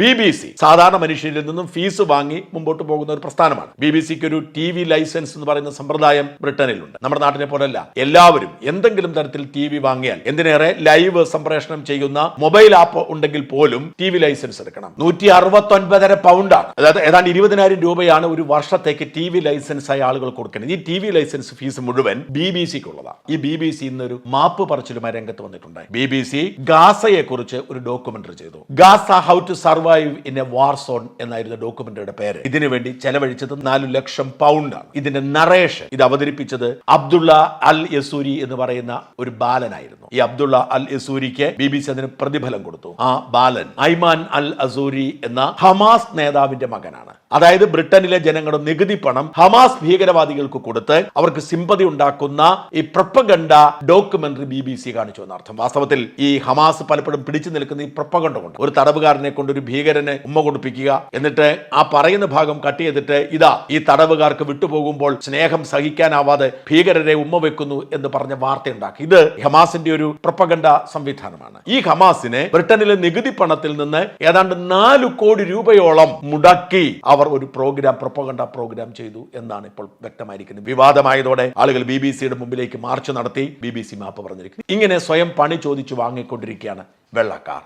B B C സാധാരണ മനുഷ്യരിൽ നിന്നും ഫീസ് വാങ്ങി മുമ്പോട്ട് പോകുന്ന ഒരു പ്രസ്ഥാനമാണ്. ബി ബി സിക്ക് ഒരു ടി വി ലൈസൻസ് എന്ന് പറയുന്ന സമ്പ്രദായം ബ്രിട്ടനിലുണ്ട്. നമ്മുടെ നാട്ടിനെ പോലല്ല. എല്ലാവരും എന്തെങ്കിലും തരത്തിൽ ടി വി വാങ്ങിയാൽ എന്തിനേറെ ലൈവ് സംപ്രേഷണം ചെയ്യുന്ന മൊബൈൽ ആപ്പ് ഉണ്ടെങ്കിൽ പോലും ടി വി ലൈസൻസ് എടുക്കണം. നൂറ്റി അറുപത്തി ഒൻപതര പൗണ്ടാണ്. അതായത് ഏതാണ്ട് ഇരുപതിനായിരം രൂപയാണ് ഒരു വർഷത്തേക്ക് ടി വി ലൈസൻസ് ആയി ആളുകൾ കൊടുക്കുന്നത് ഈ ടി വി ലൈസൻസ് ഫീസ് മുഴുവൻ ബി ബി സിക്ക് ഉള്ളതാണ് ഈ ബി ബി സി ഇന്നൊരു മാപ്പ് പറച്ചിലുമായി രംഗത്ത് വന്നിട്ടുണ്ട് ബി ബി സി ഗാസയെ കുറിച്ച് ഒരു ഡോക്യുമെന്ററി ചെയ്തു. Gaza how to survive in a war zone എന്നായിരുന്നു ഡോക്യുമെന്ററിയുടെ പേര്. ഇതിനു വേണ്ടി ചെലവഴിച്ചത് നാലു ലക്ഷം പൗണ്ടാണ് ഇതിന്റെ നറേഷൻ ഇത് അവതരിപ്പിച്ചത് അബ്ദുള്ള അൽ യസൂരി എന്ന് പറയുന്ന ഒരു ബാലനായിരുന്നു. ഈ അബ്ദുള്ള അൽ യസൂരിക്ക് ബി ബി സി അതിന് പ്രതിഫലം കൊടുത്തു. ആ ബാലൻ ഐമാൻ അൽ അസൂരി എന്ന ഹമാസ് നേതാവിന്റെ മകനാണ്. അതായത് ബ്രിട്ടനിലെ ജനങ്ങളുടെ നികുതി പണം ഹമാസ് ഭീകരവാദികൾക്ക് കൊടുത്ത് അവർക്ക് സിമ്പതി ഉണ്ടാക്കുന്ന ഈ propaganda documentary B B C കാണിച്ചു എന്നർത്ഥം. വാസ്തവത്തിൽ ഈ ഹമാസ് പലപ്പോഴും പിടിച്ചു നിൽക്കുന്ന ഈ പ്രപ്പഗണ്ട കൊണ്ട് ഒരു തടവുകാരനെ കൊണ്ട് ഒരു ഭീകരനെ ഉമ്മ കൊടുപ്പിക്കുക. എന്നിട്ട് ആ പറയുന്ന ഭാഗം കട്ട് ചെയ്തിട്ട് ഇതാ ഈ തടവുകാർക്ക് വിട്ടുപോകുമ്പോൾ സ്നേഹം സഹിക്കാനാവാതെ ഭീകരരെ ഉമ്മ വെക്കുന്നു എന്ന് പറഞ്ഞ വാർത്ത ഉണ്ടാക്കി ഇത് ഹമാസിന്റെ ഒരു പ്രപ്പകണ്ട സംവിധാനമാണ്. ഈ ഹമാസിനെ ബ്രിട്ടനിലെ നികുതി പണത്തിൽ നിന്ന് ഏതാണ്ട് നാല് കോടി രൂപയോളം മുടക്കി അവർ ഒരു പ്രോഗ്രാം പ്രപ്പകണ്ട പ്രോഗ്രാം ചെയ്തു എന്നാണ് ഇപ്പോൾ വ്യക്തമായിരിക്കുന്നത്. വിവാദമായതോടെ ആളുകൾ ബി ബി സിയുടെ മുമ്പിലേക്ക് മാർച്ച് നടത്തി ബി ബി സി മാപ്പ് പറഞ്ഞിരിക്കുന്നു. ഇങ്ങനെ സ്വയം പണി ചോദിച്ചു വാങ്ങിക്കൊണ്ടിരിക്കുകയാണ് വെള്ളക്കാർ.